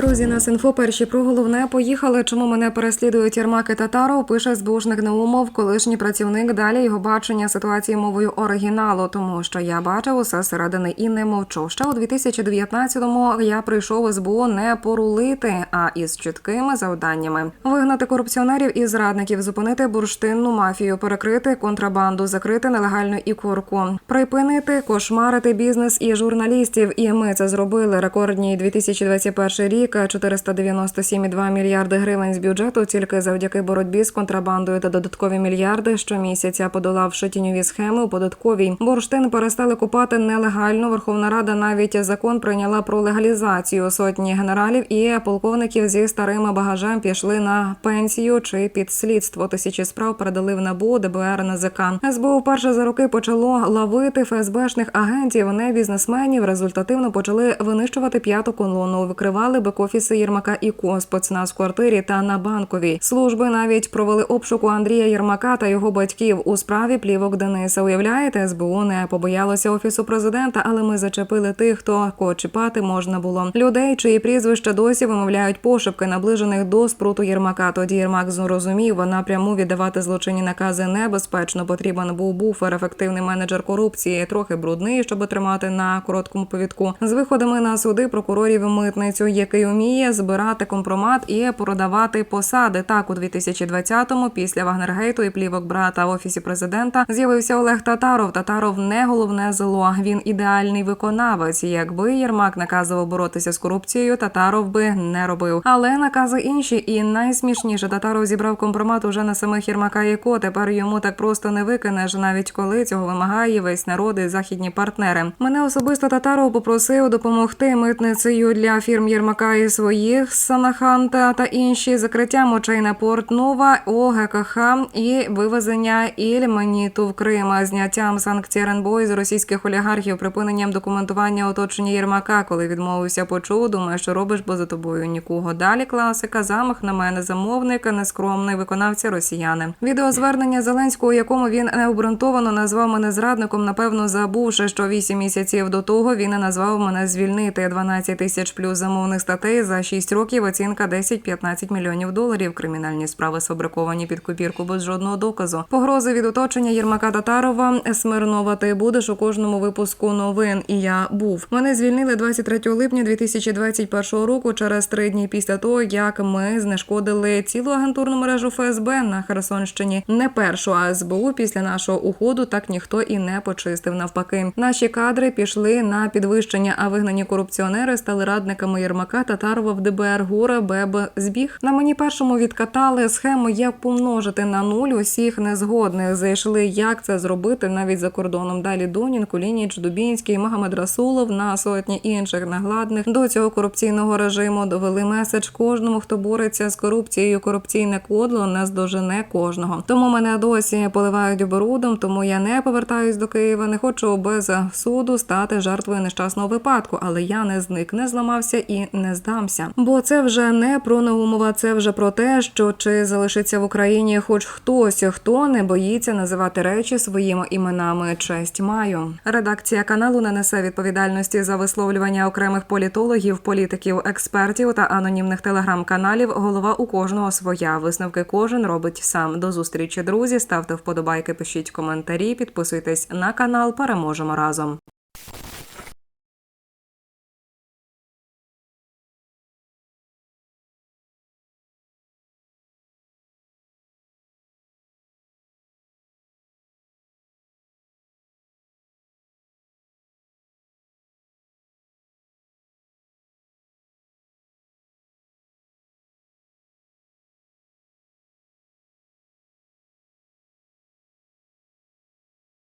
Друзі, нас інфо перші про головне поїхали. Чому мене переслідують Єрмак і Татаров? Пише збушник Наумов, колишній працівник. Далі його бачення ситуації мовою оригіналу, тому що я бачив усе зсередини і не мовчу. Ще у 2019-му я прийшов СБУ не порулити, а із чіткими завданнями: вигнати корупціонерів і зрадників, зупинити бурштинну мафію, перекрити контрабанду, закрити нелегальну ікорку, припинити кошмарити бізнес і журналістів. І ми це зробили. Рекордній 2021 рік 497,2 мільярди гривень з бюджету тільки завдяки боротьбі з контрабандою та додаткові мільярди щомісяця, подолавши тіньові схеми у податковій. Бурштин перестали купати нелегально. Верховна Рада навіть закон прийняла про легалізацію сотні генералів і полковників зі старим багажем пішли на пенсію чи під слідство. Тисячі справ передали в НАБУ, ДБР, НАЗК. СБУ вперше за роки почало лавити ФСБшних агентів, не бізнесменів. Результативно почали винищувати п'яту колону, викривали бек-офіси Єрмака і КО, спецназ в квартирі та на банковій. Служби навіть провели обшуку Андрія Єрмака та його батьків у справі плівок Дениса. Уявляєте, СБУ не побоялося офісу президента, але ми зачепили тих, хто кого чіпати можна було. Людей, чиї прізвища досі вимовляють пошепки, наближених до спруту Єрмака. Тоді Єрмак зрозумів, напряму віддавати злочинні накази небезпечно. Потрібен був буфер, ефективний менеджер корупції, трохи брудний, щоб тримати на короткому повідку. З виходами на суди прокурорів митницю, який уміє збирати компромат і продавати посади. Так, у 2020-му, після Вагнергейту і плівок брата в офісі президента, з'явився Олег Татаров. Татаров не головне зло. Він ідеальний виконавець. Якби Єрмак наказував боротися з корупцією, Татаров би не робив. Але накази інші, і найсмішніше Татаров зібрав компромат уже на самих Єрмака і Ко. Тепер йому так просто не викинеш, навіть коли цього вимагає весь народ і західні партнери. Мене особисто Татаров попросив допомогти митницею для фірм Єрмака і своїх Санаханта та інші закриттям очей на порт Нова, ОГКХ і вивезення Ільменіту в Крим, зняттям санкцій РНБО з російських олігархів, припиненням документування оточення Єрмака, коли відмовився почув, думає, що робиш, бо за тобою нікого. Далі класика, замах на мене, замовник, нескромний виконавця росіяни. Відеозвернення Зеленського, якому він необґрунтовано назвав мене зрадником, напевно, забувши, що вісім місяців до того він назвав мене звільнити 12 тисяч плюс замовних статей за 6 років. Оцінка 10-15 мільйонів доларів. Кримінальні справи сфабриковані під копірку без жодного доказу. Погрози від оточення Єрмака Татарова Смирнова. Ти будеш у кожному випуску новин. І я був. Мене звільнили 23 липня 2021 року. Через три дні після того, як ми знешкодили цілу агентурну мережу ФСБ на Херсонщині. Не першу а СБУ після нашого уходу так ніхто і не почистив. Навпаки, наші кадри пішли на підвищення, а вигнані корупціонери стали радниками Єрмака Татарова в ДБР Гура Беб збіг. На мені першому відкатали схему, як помножити на нуль усіх незгодних. Зайшли, як це зробити навіть за кордоном. Далі Донін, Кулініч, Дубінський, Магомед Расулов на сотні інших нагладних до цього корупційного режиму довели меседж кожному, хто бореться з корупцією. Корупційне кодло не здожене кожного. Тому мене досі поливають оборудом, тому я не повертаюсь до Києва. Не хочу без суду стати жертвою нещасного випадку, але я не зник, не зламався і не здамся. Бо це вже не про Наумова, це вже про те, що чи залишиться в Україні хоч хтось, хто не боїться називати речі своїми іменами. Честь маю. Редакція каналу не несе відповідальності за висловлювання окремих політологів, політиків, експертів та анонімних телеграм-каналів. Голова у кожного своя. Висновки кожен робить сам. До зустрічі, друзі. Ставте вподобайки, пишіть коментарі, підписуйтесь на канал. Переможемо разом.